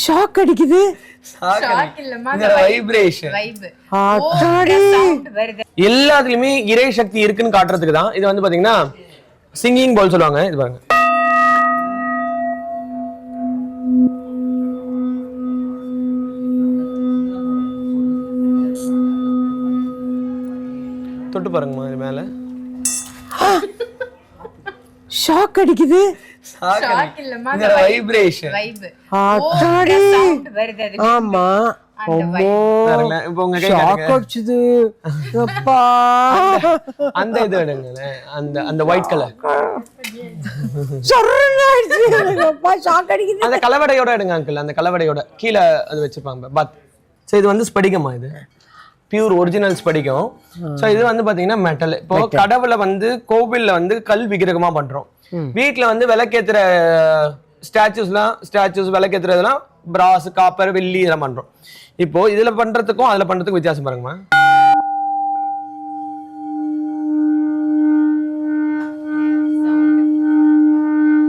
Shock அடிக்குது. வருது. எல்லாத்துலயுமே இறை சக்தி இருக்குன்னு காட்டுறதுக்கு தான். இது வந்து பாத்தீங்கன்னா சிங்கிங் பவுல் சொல்லுவாங்க. இது பாருங்க. தொட்டு பாருங்கம்மா இது மேல. ஷாக் அடிக்குது. அது. ஆமா. அந்த இது அந்த அந்த ஒயிட் கலர் அந்த கலவடையோட எடுங்க அங்கிள் அந்த கலவடையோட கீழே அது வச்சிருப்பாங்க பத். இது வந்து ஸ்படிகமா இது? பியூர் ஒரிஜினல் ஸ்படிகம் ஸோ இது வந்து பாத்தீங்கன்னா மெட்டல் இப்போ கடவுளை வந்து கோவில்ல வந்து கல் விக்கிரகமா பண்றோம். வீட்ல வந்து விளக்கேத்துற ஸ்டாச்சுஸ்லாம் ஸ்டாச்சுஸ் விளக்கேத்துறதுலாம் பிராஸ் காப்பர் வெள்ளி இதெல்லாம் பண்றோம். இப்போ இதுல பண்றதுக்கும் அதுல பண்றதுக்கும் வித்தியாசம் பாருங்கம்மா.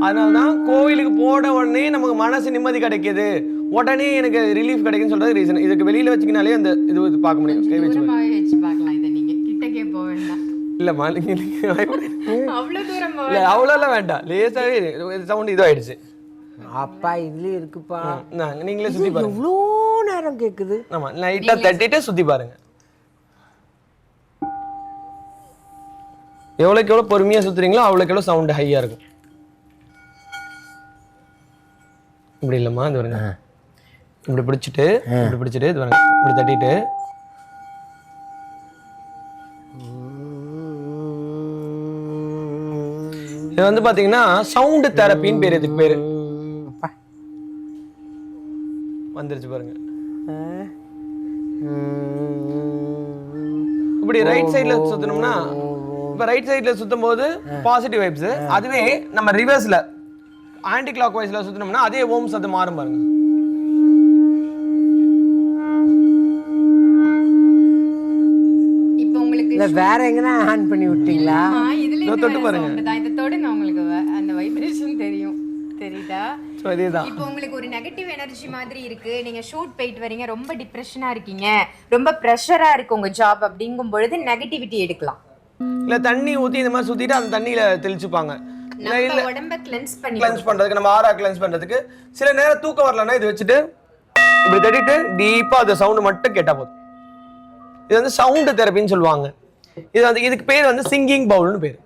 அதனாலதான் கோவிலுக்கு போன உடனே நமக்கு மனசு நிம்மதி கிடைக்குது. உடனே எனக்கு ரிலீஃப் கிடைக்குன்னு சொல்றது ரீசன் இதுக்கு வெளியில வச்சுக்கினாலே அந்த இது இது பார்க்க முடியும். கை வச்சு பார்க்கலாம் இதை நீங்க. கிட்டக்கே போக வேண்டாம். இல்லம்மா. அவ்வளவு தூரம் போக இல்ல அவ்வளோலாம் வேண்டாம். லேசாவே சவுண்ட் இதாயிடுச்சு அப்பா இதுலயும் இருக்குப்பா. நாங்க நீங்களே சுத்தி பாருங்க. எவ்வளோ நேரம் கேக்குது. ஆமா லைட்டா தட்டிட்டு சுத்தி பாருங்க. எவ்வளவுக்கு எவ்வளவு பொறுமையா சுத்துறீங்களோ அவ்வளவுக்கு எவ்வளவு சவுண்ட் ஹையா இருக்கும். இப்படி இல்லம்மா இது வருங்க இப்படி பிடிச்சிட்டு இப்படி பிடிச்சிட்டு இது இப்படி தட்டிட்டு. இது வந்து பாத்தீங்கன்னா சவுண்ட் தெரப்பின்னு பேர் இதுக்கு பேரு. வந்துருச்சு பாருங்க. இப்படி ரைட் சைடுல சுத்தணும்னா இப்ப ரைட் சைடுல சுத்தும் போது பாசிட்டிவ் வைப்ஸ் அதுவே நம்ம ரிவர்ஸ்ல ஆன்டி கிளாக் வைஸ்ல சுத்தணும்னா அதே ஓம் சத்து மாறும் பாருங்க. இல்ல வேற எங்கனா ஆன் பண்ணி விட்டீங்களா? இதுல தொட்டு பாருங்க. இதை தொடுங்க உங்களுக்கு அந்த வைப்ரேஷன் தெரியும். தெரியுதா? இப்போ உங்களுக்கு ஒரு நெகட்டிவ் எனர்ஜி மாதிரி இருக்கு. நீங்க ஷூட் போயிட்டு வரீங்க. ரொம்ப டிப்ரெஷனா இருக்கீங்க. ரொம்ப ப்ரெஷரா இருக்கு உங்க ஜாப் அப்படிங்கும் பொழுது நெகட்டிவிட்டி எடுக்கலாம். இல்ல தண்ணி ஊத்தி இந்த மாதிரி சுத்திட்டு அந்த தண்ணியில தெளிச்சுப்பாங்க. நம்ம உடம்ப கிளென்ஸ் பண்ணி கிளென்ஸ் பண்றதுக்கு நம்ம ஆரா கிளென்ஸ் பண்றதுக்கு சில நேரம் தூக்கம் வரலன்னா இது வச்சுட்டு இப்படி தட்டிட்டு டீப்பா அந்த சவுண்ட் மட்டும் கேட்டா போதும். இது வந்து சவுண்ட் தெரப்பின்னு சொல்லுவாங்க. இது வந்து இதுக்கு பேர் வந்து சிங்கிங் பவுல்னு பேர்.